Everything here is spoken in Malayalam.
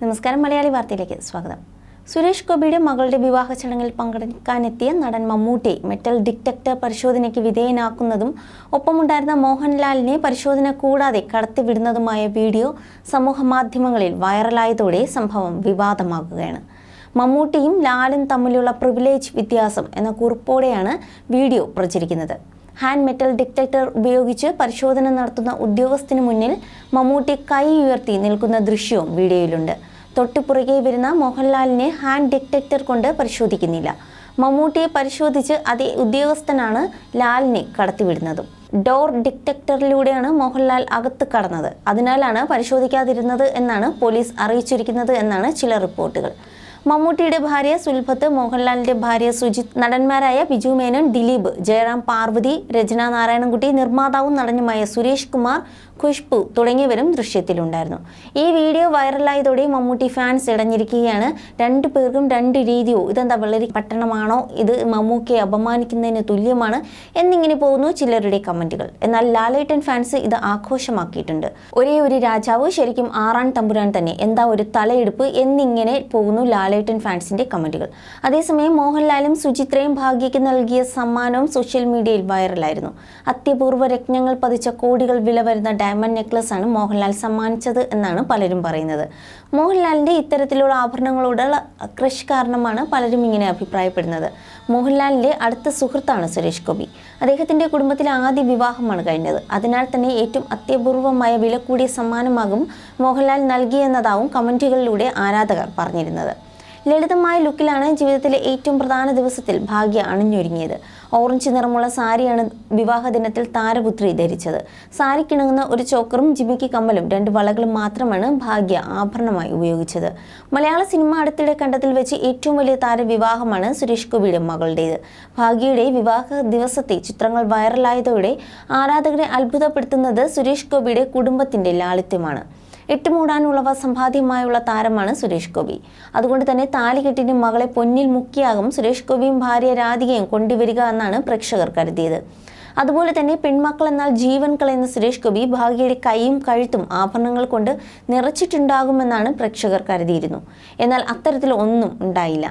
നമസ്കാരം മലയാളി വാർത്തയിലേക്ക് സ്വാഗതം. സുരേഷ് ഗോപിയുടെ മകളുടെ വിവാഹ ചടങ്ങിൽ പങ്കെടുക്കാനെത്തിയ നടൻ മമ്മൂട്ടി മെറ്റൽ ഡിറ്റക്ടർ പരിശോധനയ്ക്ക് വിധേയനാക്കുന്നതും ഒപ്പമുണ്ടായിരുന്ന മോഹൻലാലിനെ പരിശോധന കൂടാതെ കടത്തിവിടുന്നതുമായ വീഡിയോ സമൂഹമാധ്യമങ്ങളിൽ വൈറലായതോടെ സംഭവം വിവാദമാകുകയാണ്. മമ്മൂട്ടിയും ലാലും തമ്മിലുള്ള പ്രിവിലേജ് വ്യത്യാസം എന്ന കുറിപ്പോടെയാണ് വീഡിയോ പ്രചരിക്കുന്നത്. ഹാൻഡ് മെറ്റൽ ഡിറ്റക്ടർ ഉപയോഗിച്ച് പരിശോധന നടത്തുന്ന ഉദ്യോഗസ്ഥന് മുന്നിൽ മമ്മൂട്ടി കൈ ഉയർത്തി നിൽക്കുന്ന ദൃശ്യവും വീഡിയോയിലുണ്ട്. തൊട്ടുപുറകെ വരുന്ന മോഹൻലാലിനെ ഹാൻഡ് ഡിറ്റക്ടർ കൊണ്ട് പരിശോധിക്കുന്നില്ല. മമ്മൂട്ടിയെ പരിശോധിച്ച് അതേ ഉദ്യോഗസ്ഥനാണ് ലാലിനെ കടത്തിവിടുന്നതും. ഡോർ ഡിറ്റക്ടറിലൂടെയാണ് മോഹൻലാൽ അകത്ത് കടന്നത്. അതിനാലാണ് പരിശോധിക്കാതിരുന്നത് എന്നാണ് പോലീസ് അറിയിച്ചിരിക്കുന്നത് എന്നാണ് ചില റിപ്പോർട്ടുകൾ. മമ്മൂട്ടിയുടെ ഭാര്യ സുൽഭത്ത് മോഹൻലാലിന്റെ ഭാര്യ സുജിത് നടന്മാരായ ബിജു മേനോൻ ദിലീപ് ജയറാം പാർവതി രചന നാരായണൻകുട്ടി നിർമ്മാതാവും നടനുമായ സുരേഷ് കുമാർ ഖുഷ്ബു തുടങ്ങിയവരും ദൃശ്യത്തിലുണ്ടായിരുന്നു. ഈ വീഡിയോ വൈറലായതോടെ മമ്മൂട്ടി ഫാൻസ് ഇടഞ്ഞിരിക്കുകയാണ്. രണ്ടു പേർക്കും രണ്ട് രീതിയോ ഇതെന്താ വെള്ളരി പട്ടണമാണോ ഇത് മമ്മൂക്കയെ അപമാനിക്കുന്നതിന് തുല്യമാണ് എന്നിങ്ങനെ പോകുന്നു ചിലരുടെ കമന്റുകൾ. എന്നാൽ ലാലേട്ടൻ ഫാൻസ് ഇത് ആഘോഷമാക്കിയിട്ടുണ്ട്. ഒരേ ഒരു രാജാവ് ശരിക്കും ആറാൻ തമ്പുരാൻ തന്നെ. എന്താ ഒരു തലയെടുപ്പ് എന്നിങ്ങനെ പോകുന്നു ലാലേട്ടൻ ഫാൻസിന്റെ കമന്റുകൾ. അതേസമയം മോഹൻലാലും സുചിത്രയും ഭാഗ്യയ്ക്ക് നൽകിയ സമ്മാനവും സോഷ്യൽ മീഡിയയിൽ വൈറലായിരുന്നു. അത്യപൂർവ രത്നങ്ങൾ പതിച്ച കോടികൾ വില വരുന്ന ഡയമണ്ട് നെക്ലസ് ആണ് മോഹൻലാൽ സമ്മാനിച്ചത് എന്നാണ് പലരും പറയുന്നത്. മോഹൻലാലിന്റെ ഇത്തരത്തിലുള്ള ആഭരണങ്ങളോടുള്ള ക്രഷ് കാരണമാണ് പലരും ഇങ്ങനെ അഭിപ്രായപ്പെടുന്നത്. മോഹൻലാലിന്റെ അടുത്ത സുഹൃത്താണ് സുരേഷ് ഗോപി. അദ്ദേഹത്തിന്റെ കുടുംബത്തിലെ ആദ്യ വിവാഹമാണ് കഴിഞ്ഞത്. അതിനാൽ തന്നെ ഏറ്റവും അത്യപൂർവമായ വില കൂടിയ സമ്മാനമാകും മോഹൻലാൽ നൽകിയെന്നതാവും കമന്റുകളിലൂടെ ആരാധകർ പറഞ്ഞിരുന്നത്. ലളിതമായ ലുക്കിലാണ് ജീവിതത്തിലെ ഏറ്റവും പ്രധാന ദിവസത്തിൽ ഭാഗ്യ അണിഞ്ഞൊരുങ്ങിയത്. ഓറഞ്ച് നിറമുള്ള സാരിയാണ് വിവാഹ ദിനത്തിൽ താരപുത്രി ധരിച്ചത്. സാരിക്കിണങ്ങുന്ന ഒരു ചോക്കറും ജിമിക്ക് കമ്മലും രണ്ട് വളകളും മാത്രമാണ് ഭാഗ്യ ആഭരണമായി ഉപയോഗിച്ചത്. മലയാള സിനിമ അടുത്തിടെ കണ്ടതിൽ വെച്ച് ഏറ്റവും വലിയ താരവിവാഹമാണ് സുരേഷ് ഗോപിയുടെ മകളുടേത്. ഭാഗ്യയുടെ വിവാഹ ദിവസത്തെ ചിത്രങ്ങൾ വൈറലായതോടെ ആരാധകരെ അത്ഭുതപ്പെടുത്തുന്നത് സുരേഷ് ഗോപിയുടെ കുടുംബത്തിന്റെ ലാളിത്യമാണ്. ഇട്ടുമൂടാനുള്ളവ സമ്പാദ്യമായുള്ള താരമാണ് സുരേഷ് ഗോപി. അതുകൊണ്ട് തന്നെ താലികെട്ടിന് മകളെ പൊന്നിൽ മുക്കിയാകും സുരേഷ് ഗോപിയും ഭാര്യ രാധികയും കൊണ്ടുവരിക എന്നാണ് പ്രേക്ഷകർ കരുതിയത്. അതുപോലെ തന്നെ പെൺമക്കൾ എന്നാൽ ജീവൻ കളയുന്ന സുരേഷ് ഗോപി ഭാഗ്യയുടെ കൈയും കഴുത്തും ആഭരണങ്ങൾ കൊണ്ട് നിറച്ചിട്ടുണ്ടാകുമെന്നാണ് പ്രേക്ഷകർ കരുതിയിരുന്നു. എന്നാൽ അത്തരത്തിൽ ഒന്നും ഉണ്ടായില്ല.